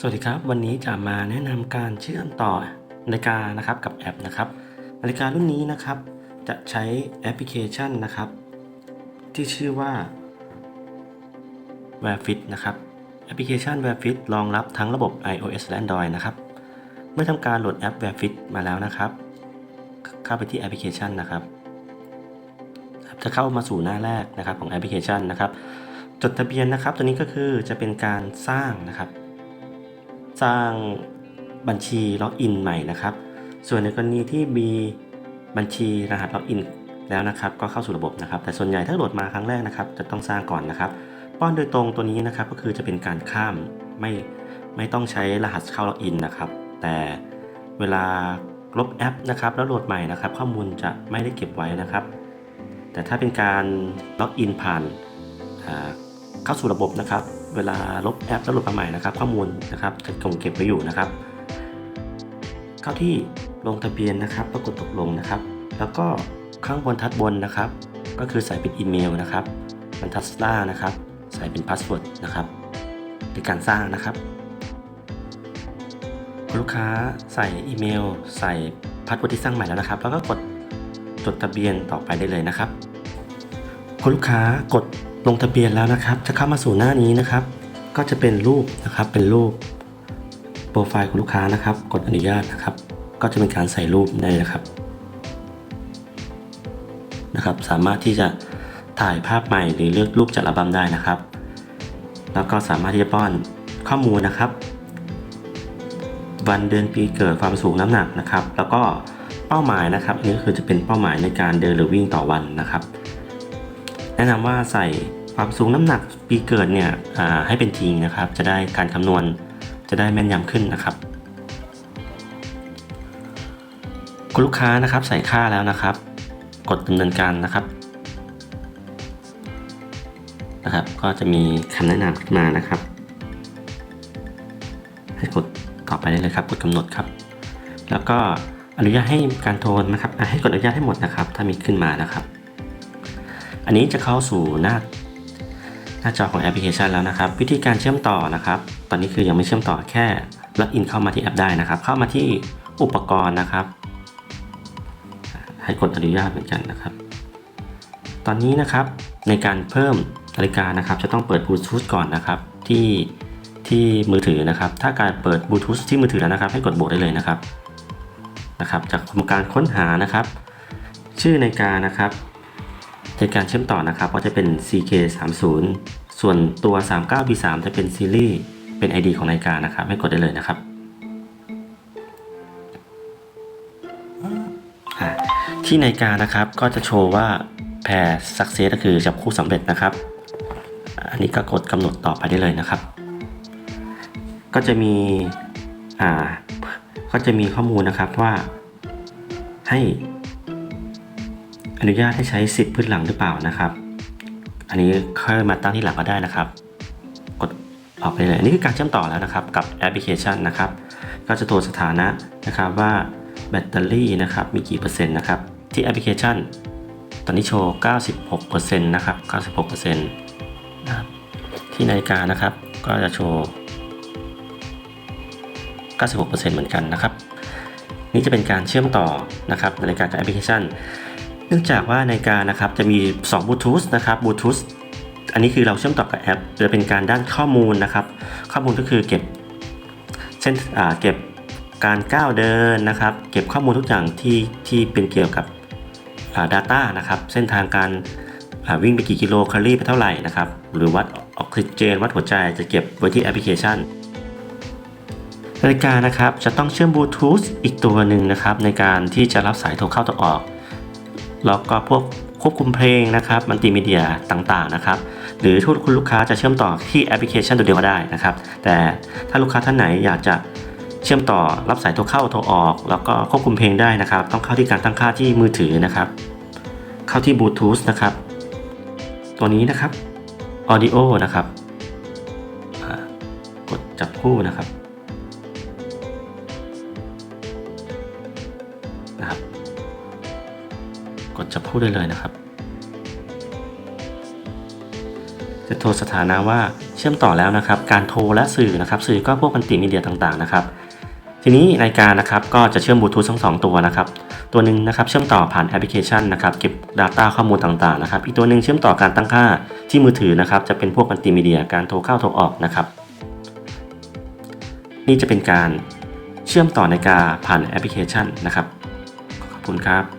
สวัสดีครับ วันนี้จะมาแนะนำการเชื่อมต่อนาฬิกานะครับกับแอปนะครับนาฬิการุ่นนี้นะครับจะใช้แอปพลิเคชันนะครับ ที่ชื่อว่า Wear Fit นะครับแอปพลิเคชัน Wear Fit รองรับทั้งระบบ iOS และ Android นะครับ เมื่อทำการโหลดแอป Wear Fit มาแล้วนะครับ เข้าไปที่แอปพลิเคชันนะครับ จะเข้ามาสู่หน้าแรกนะครับของแอปพลิเคชันนะครับ จดทะเบียนนะครับ ตัวนี้ก็คือจะเป็นการสร้างนะครับ สร้างบัญชีล็อกอินใหม่นะครับ ส่วนในกรณีที่มีบัญชีรหัสล็อกอินแล้วนะครับ ก็เข้าสู่ระบบนะครับ แต่ส่วนใหญ่ถ้าโหลดมาครั้งแรกนะครับ จะต้องสร้างก่อนนะครับ ป้อนโดยตรงตัวนี้นะครับก็คือจะเป็นการข้ามไม่ไม่ต้องใช้รหัสเข้าล็อกอินนะครับ แต่เวลาลบแอปนะครับแล้วโหลดใหม่นะครับ ข้อมูลจะไม่ได้เก็บไว้นะครับ แต่ถ้าเป็นการล็อกอินผ่านเข้าสู่ระบบนะครับ เวลาลบแอปแล้วหลดมาใหม่นะครับ ข้อมูลนะครับจะคงเก็บไว้อยู่นะครับ เข้าที่ลงทะเบียนนะครับแล้วกดตกลงนะครับ แล้วก็ข้างบนทัดบนนะครับ ก็คือใส่เป็นอีเมลนะครับบรรทัดล่างนะครับ ใส่เป็นพาสเวิร์ดนะครับในการสร้างนะครับ ลูกค้าใส่อีเมล ใส่พาสเวิร์ดที่สร้างใหม่แล้วนะครับ แล้วก็กดจดทะเบียนต่อไปได้เลยนะครับคุณลูกค้ากด ลงทะเบียนแล้วนะครับ จะเข้ามาสู่หน้านี้นะครับ ก็จะเป็นรูปนะครับ เป็นรูปโปรไฟล์ของลูกค้านะครับ กดอนุญาตนะครับ ก็จะเป็นการใส่รูปได้นะครับนะครับ สามารถที่จะถ่ายภาพใหม่หรือเลือกรูปจากอัลบั้มได้นะครับ แล้วก็สามารถที่จะป้อนข้อมูลนะครับ วันเดือนปีเกิดความสูงน้ำหนักนะครับ แล้วก็เป้าหมายนะครับอันนี้คือจะเป็นเป้าหมายในการเดินหรือวิ่งต่อวันนะครับ แนะนำว่าใส่ความสูงน้ำหนักปีเกิดเนี่ยให้เป็นจริงนะครับ จะได้การคำนวณจะได้แม่นยำขึ้นนะครับคุณลูกค้านะครับใส่ค่าแล้วนะครับ กดดำเนินการนะครับนะครับ ก็จะมีคำแนะนำขึ้นมานะครับ ให้กดต่อไปได้เลยครับ กดกำหนดครับ แล้วก็อนุญาตให้การโทรนะครับให้กดอนุญาตให้หมดนะครับ ถ้ามีขึ้นมานะครับ อันนี้จะเข้าสู่หน้าหน้าจอของแอปพลิเคชันแล้วนะครับ วิธีการเชื่อมต่อนะครับ ตอนนี้คือยังไม่เชื่อมต่อแค่ล็อกอินเข้ามาที่แอปได้นะครับ เข้ามาที่อุปกรณ์นะครับ ให้กดอนุญาตเหมือนกันนะครับ ตอนนี้นะครับในการเพิ่มนาฬิกานะครับ จะต้องเปิดบลูทูธก่อนนะครับ ที่ที่มือถือนะครับ ถ้าการเปิดบลูทูธที่มือถือแล้วนะครับ ให้กดโบกได้เลยนะครับนะครับ จากทำการค้นหานะครับ ชื่อนาฬิกานะครับ ในการเชื่อมต่อนะครับก็จะเป็น CK30 ส่วนตัว 39B3 จะเป็นซีรีส์เป็น ID ของนาฬิกานะครับให้กดได้เลยนะครับที่นาฬิกานะครับก็จะโชว์ว่าแพร success ก็คือจับคู่สำเร็จนะครับ อันนี้ก็กดกำหนดต่อไปได้เลยนะครับ ก็จะมีอ่าก็จะมีข้อมูลนะครับว่าให้ นุญาตให้ใช้สิทธิ์พื้นหลังหรือเปล่านะครับ อันนี้ค่อยมาตั้งที่หลังก็ได้นะครับ กดออกไปเลยอันนี้คือการเชื่อมต่อแล้วนะครับกับแอปพลิเคชันนะครับ ก็จะตรวจสถานะนะครับว่าแบตเตอรี่นะครับมีกี่เปอร์เซ็นต์นะครับที่แอปพลิเคชัน ตอนนี้โชว์ 96%นะครับ 96%นะครับที่นาฬิกานะครับก็จะโชว์ 96%เหมือนกันนะครับ นี่จะเป็นการเชื่อมต่อนะครับนาฬิกากับแอปพลิเคชัน เนื่องจากว่าในการนะครับจะมี2บลูทูธนะครับบลูทูธอันนี้คือเราเชื่อมต่อกับแอปจะเป็นการด้านข้อมูลนะครับ ข้อมูลก็คือเก็บ เช่นเก็บการก้าวเดินนะครับ เก็บข้อมูลทุกอย่างที่ที่เป็นเกี่ยวกับอ่า data นะครับ เส้นทางการาวิ่งไปกี่กิโลแคลอรี่ไปเท่าไหร่นะครับ หรือวัดออกซิเจน วัดหัวใจจะเก็บไว้ที่แอปพลิเคชันนาฬิกานะครับจะต้องเชื่อมบลูทูธอีกตัวหนึ่งนะครับ ในการที่จะรับสายโทรเข้าโทรออก แล้วก็พวกควบคุมเพลงนะครับมัลติมีเดียต่างๆนะครับ หรือทุกคุณลูกค้าจะเชื่อมต่อที่แอปพลิเคชันตัวเดียวก็ได้นะครับ แต่ถ้าลูกค้าท่านไหนอยากจะเชื่อมต่อรับสายโทรเข้าโทรออก แล้วก็ควบคุมเพลงได้นะครับ ต้องเข้าที่การตั้งค่าที่มือถือนะครับ เข้าที่บลูทูธนะครับ ตัวนี้นะครับ Audio นะครับกดจับคู่นะครับ กดจับคู่ได้เลยนะครับ จะโทรสถานะว่าเชื่อมต่อแล้วนะครับ การโทรและสื่อนะครับ สื่อก็พวกมัลติมีเดียต่างๆนะครับ ทีนี้รายการนะครับก็จะเชื่อมบลูทูธทั้งสองตัวนะครับ ตัวหนึ่งนะครับเชื่อมต่อผ่านแอปพลิเคชันนะครับเก็บ Data ข้อมูลต่างๆนะครับ อีกตัวหนึ่งเชื่อมต่อการตั้งค่าที่มือถือนะครับ จะเป็นพวกมัลติมีเดียการโทรเข้าโทรออกนะครับ นี่จะเป็นการเชื่อมต่อนาฬิกาผ่านแอปพลิเคชันนะครับ ขอบคุณครับ